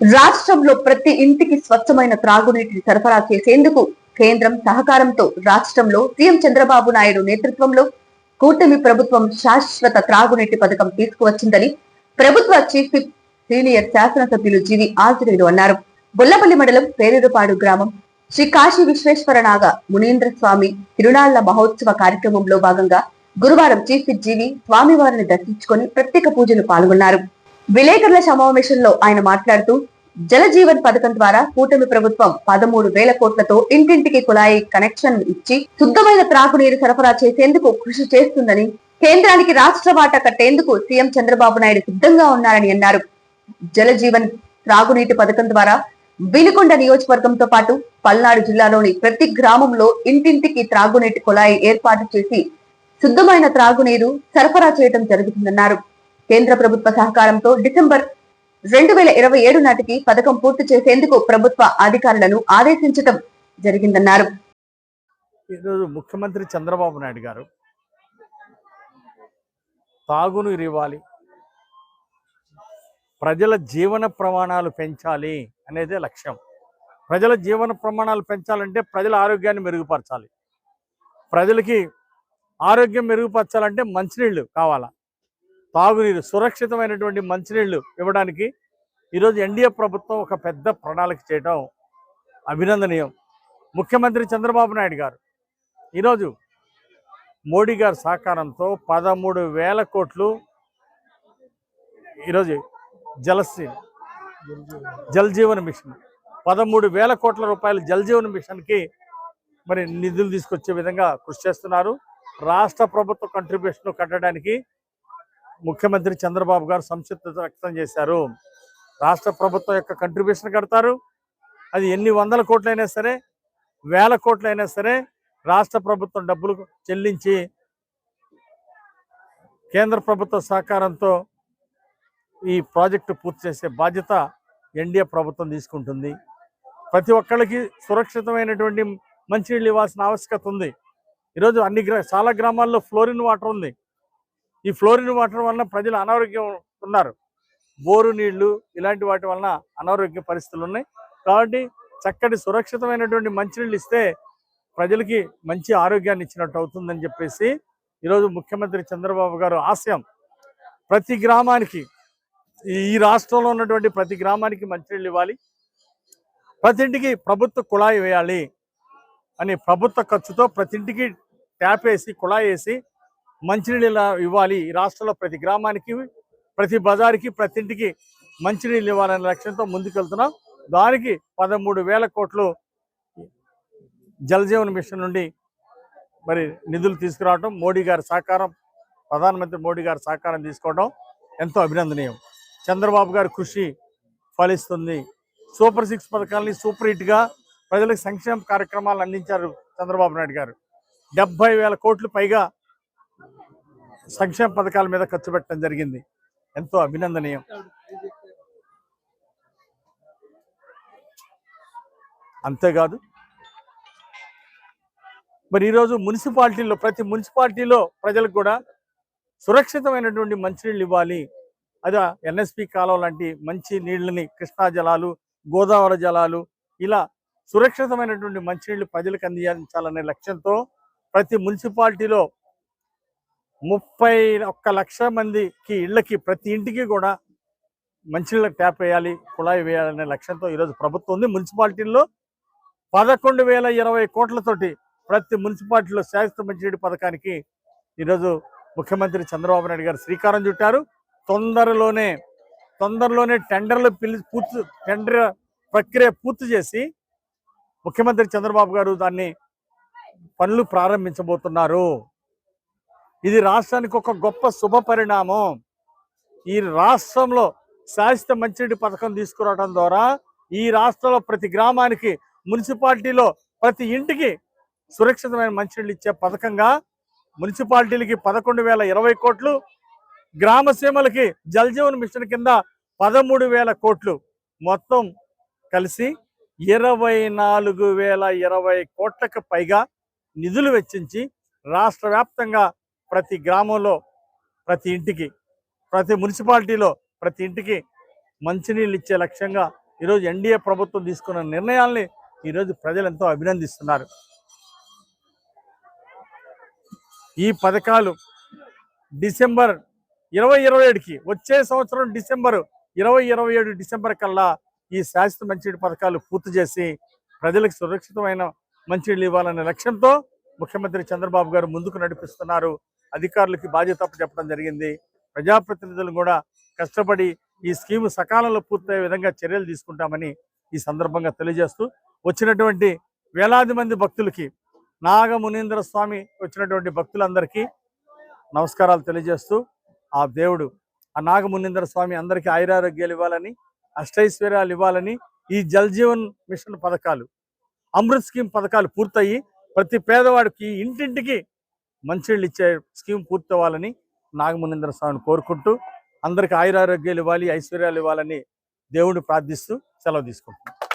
రాష్ట్రంలో ప్రతి ఇంటికి స్వచ్ఛమైన త్రాగునీటిని సరఫరా చేసేందుకు కేంద్రం సహకారంతో రాష్ట్రంలో సీఎం చంద్రబాబు నాయుడు నేతృత్వంలో కూటమి ప్రభుత్వం శాశ్వత త్రాగునీటి పథకం తీసుకువచ్చిందని ప్రభుత్వ చీఫ్ సీనియర్ శాసనసభ్యులు జీవి ఆంజనేయులు అన్నారు. బొల్లపల్లి మండలం పేరుపాడు గ్రామం శ్రీ కాశీ విశ్వేశ్వరనాగ మునీంద్ర స్వామి తిరునాళ్ళ మహోత్సవ కార్యక్రమంలో భాగంగా గురువారం చీఫ్ జీవి స్వామివారిని దర్శించుకొని ప్రత్యేక పూజలు పాల్గొన్నారు. విలేకరుల సమావేశంలో ఆయన మాట్లాడుతూ జలజీవన్ పథకం ద్వారా కూటమి ప్రభుత్వం పదమూడు వేల కోట్లతో ఇంటింటికి కుళాయి కనెక్షన్ ఇచ్చి శుద్ధమైన త్రాగునీరు సరఫరా చేసేందుకు కృషి చేస్తుందని కేంద్రానికి రాష్ట్ర వాటా కట్టేందుకు సీఎం చంద్రబాబు నాయుడు సిద్ధంగా ఉన్నారని అన్నారు. జలజీవన్ త్రాగునీటి పథకం ద్వారా వినుకొండ నియోజకవర్గంతో పాటు పల్నాడు జిల్లాలోని ప్రతి గ్రామంలో ఇంటింటికి త్రాగునీటి కుళాయి ఏర్పాటు చేసి శుద్ధమైన త్రాగునీరు సరఫరా చేయడం జరుగుతుందన్నారు. కేంద్ర ప్రభుత్వ సహకారంతో డిసెంబర్ రెండు వేల ఇరవై ఏడు నాటికి పథకం పూర్తి చేసేందుకు ప్రభుత్వ అధికారులను ఆదేశించడం జరిగిందన్నారు. ఈరోజు ముఖ్యమంత్రి చంద్రబాబు నాయుడు గారు తాగునీరు ఇవ్వాలి ప్రజల జీవన ప్రమాణాలు పెంచాలి అనేదే లక్ష్యం. ప్రజల జీవన ప్రమాణాలు పెంచాలంటే ప్రజల ఆరోగ్యాన్ని మెరుగుపరచాలి. ప్రజలకి ఆరోగ్యం మెరుగుపరచాలంటే మంచినీళ్ళు కావాలా? తాగునీరు సురక్షితమైనటువంటి మంచినీళ్ళు ఇవ్వడానికి ఈరోజు ఎన్డీఏ ప్రభుత్వం ఒక పెద్ద ప్రణాళిక చేయడం అభినందనీయం. ముఖ్యమంత్రి చంద్రబాబు నాయుడు గారు ఈరోజు మోడీ గారి సహకారంతో పదమూడు వేల కోట్లు ఈరోజు జలశ్రీ జల్ మిషన్ పదమూడు వేల కోట్ల రూపాయలు జల్ మిషన్కి మరి నిధులు తీసుకొచ్చే విధంగా కృషి చేస్తున్నారు. రాష్ట్ర ప్రభుత్వ కంట్రిబ్యూషన్ కట్టడానికి ముఖ్యమంత్రి చంద్రబాబు గారు సంసిద్ధత వ్యక్తం చేశారు. రాష్ట్ర ప్రభుత్వం యొక్క కంట్రిబ్యూషన్ కడతారు. అది ఎన్ని వందల కోట్లైనా సరే వేల కోట్లైనా సరే రాష్ట్ర ప్రభుత్వం డబ్బులు చెల్లించి కేంద్ర ప్రభుత్వ సహకారంతో ఈ ప్రాజెక్టు పూర్తి చేసే బాధ్యత ఎన్డీఏ ప్రభుత్వం తీసుకుంటుంది. ప్రతి ఒక్కళ్ళకి సురక్షితమైనటువంటి మంచినీళ్ళు ఇవ్వాల్సిన ఆవశ్యకత ఉంది. ఈరోజు అన్ని గ్రా చాలా గ్రామాల్లో ఫ్లోరిన్ వాటర్ ఉంది. ఈ ఫ్లోరిన్ వాటర్ వలన ప్రజలు అనారోగ్యం ఉన్నారు. బోరు నీళ్ళు ఇలాంటి వాటి వలన అనారోగ్య పరిస్థితులు ఉన్నాయి. కాబట్టి చక్కటి సురక్షితమైనటువంటి మంచినీళ్ళు ఇస్తే ప్రజలకి మంచి ఆరోగ్యాన్ని ఇచ్చినట్టు అవుతుందని చెప్పేసి ఈరోజు ముఖ్యమంత్రి చంద్రబాబు గారు ఆశయం. ప్రతి గ్రామానికి ఈ రాష్ట్రంలో ఉన్నటువంటి ప్రతి గ్రామానికి మంచినీళ్ళు ఇవ్వాలి. ప్రతి ఇంటికి ప్రభుత్వ కుళాయి వేయాలి అని ప్రభుత్వ ఖర్చుతో ప్రతి ఇంటికి ట్యాప్ వేసి కుళాయి వేసి మంచినీళ్ళు ఇవ్వాలి. ఈ రాష్ట్రంలో ప్రతి గ్రామానికి ప్రతి బజార్కి ప్రతి ఇంటికి మంచినీళ్ళు ఇవ్వాలనే లక్ష్యంతో ముందుకెళ్తున్నాం. దానికి పదమూడు వేల కోట్లు జలజీవన్ మిషన్ నుండి మరి నిధులు తీసుకురావడం మోడీ గారి సహకారం ప్రధానమంత్రి మోడీ గారి సహకారం తీసుకోవడం ఎంతో అభినందనీయం. చంద్రబాబు గారి కృషి ఫలిస్తుంది. సూపర్ సిక్స్ పథకాలని సూపర్ హిట్గా ప్రజలకు సంక్షేమ కార్యక్రమాలు అందించారు చంద్రబాబు నాయుడు గారు. డెబ్బై వేల కోట్లు పైగా సంక్షేమ పథకాల మీద ఖర్చు పెట్టడం జరిగింది. ఎంతో అభినందనీయం. అంతేకాదు మరి ఈరోజు మున్సిపాలిటీలో ప్రతి మున్సిపాలిటీలో ప్రజలకు కూడా సురక్షితమైనటువంటి మంచినీళ్ళు ఇవ్వాలి. అదే ఎన్ఎస్పి కాలువ లాంటి మంచి నీళ్ళని కృష్ణా జలాలు గోదావరి జలాలు ఇలా సురక్షితమైనటువంటి మంచినీళ్ళు ప్రజలకు అందించాలనే లక్ష్యంతో ప్రతి మున్సిపాలిటీలో ముప్పై ఒక్క లక్ష మందికి ఇళ్ళకి ప్రతి ఇంటికి కూడా మంచినీళ్ళకి ట్యాప్ వేయాలి కుళాయి వేయాలనే లక్ష్యంతో ఈరోజు ప్రభుత్వం ఉంది. మున్సిపాలిటీల్లో పదకొండు వేల ఇరవై కోట్లతోటి ప్రతి మున్సిపాలిటీలో శాశ్వత మంచినీటి పథకానికి ఈరోజు ముఖ్యమంత్రి చంద్రబాబు నాయుడు గారు శ్రీకారం చుట్టారు. తొందరలోనే తొందరలోనే టెండర్లు పిలి పూర్తి టెండర్ ప్రక్రియ పూర్తి చేసి ముఖ్యమంత్రి చంద్రబాబు గారు దాన్ని పనులు ప్రారంభించబోతున్నారు. ఇది రాష్ట్రానికి ఒక గొప్ప శుభ పరిణామం. ఈ రాష్ట్రంలో శాశ్వత మంచినీటి పథకం తీసుకురావడం ద్వారా ఈ రాష్ట్రంలో ప్రతి గ్రామానికి మున్సిపాలిటీలో ప్రతి ఇంటికి సురక్షితమైన మంచినీళ్ళు ఇచ్చే పథకంగా మున్సిపాలిటీలకి పదకొండు వేల ఇరవై కోట్లు గ్రామసీమలకి జలజీవన్ మిషన్ కింద పదమూడు వేల కోట్లు మొత్తం కలిసి ఇరవై నాలుగు వేల ఇరవై కోట్లకు పైగా నిధులు వెచ్చించి రాష్ట్ర వ్యాప్తంగా ప్రతి గ్రామంలో ప్రతి ఇంటికి ప్రతి మున్సిపాలిటీలో ప్రతి ఇంటికి మంచినీళ్ళు ఇచ్చే లక్ష్యంగా ఈరోజు ఎన్డీఏ ప్రభుత్వం తీసుకున్న నిర్ణయాల్ని ఈరోజు ప్రజలు ఎంతో అభినందిస్తున్నారు. ఈ పథకాలు డిసెంబర్ ఇరవై ఇరవై ఏడుకి వచ్చే సంవత్సరం డిసెంబర్ ఇరవై ఇరవై ఏడు డిసెంబర్ కల్లా ఈ శాశ్వత మంచినీటి పథకాలు పూర్తి చేసి ప్రజలకు సురక్షితమైన మంచినీళ్ళు ఇవ్వాలనే లక్ష్యంతో ముఖ్యమంత్రి చంద్రబాబు గారు ముందుకు నడిపిస్తున్నారు. అధికారులకి బాధ్యత చెప్పడం జరిగింది. ప్రజాప్రతినిధులు కూడా కష్టపడి ఈ స్కీమ్ సకాలంలో పూర్తయ్యే విధంగా చర్యలు తీసుకుంటామని ఈ సందర్భంగా తెలియజేస్తూ వచ్చినటువంటి వేలాది మంది భక్తులకి నాగమునీంద్ర స్వామి వచ్చినటువంటి భక్తులందరికీ నమస్కారాలు తెలియజేస్తూ ఆ దేవుడు ఆ నాగమునీంద్ర స్వామి అందరికీ ఆయురారోగ్యాలు ఇవ్వాలని అష్టైశ్వర్యాలు ఇవ్వాలని ఈ జల్ జీవన్ మిషన్ పథకాలు అమృత్ స్కీమ్ పథకాలు పూర్తయి ప్రతి పేదవాడికి ఇంటింటికి మంచినీళ్ళు ఇచ్చే స్కీమ్ పూర్తవ్వాలని అవ్వాలని స్వామిని కోరుకుంటూ అందరికి ఆయురారోగ్యాలు ఇవ్వాలి ఐశ్వర్యాలు ఇవ్వాలని దేవుడు ప్రార్థిస్తూ సెలవు తీసుకుంటున్నాను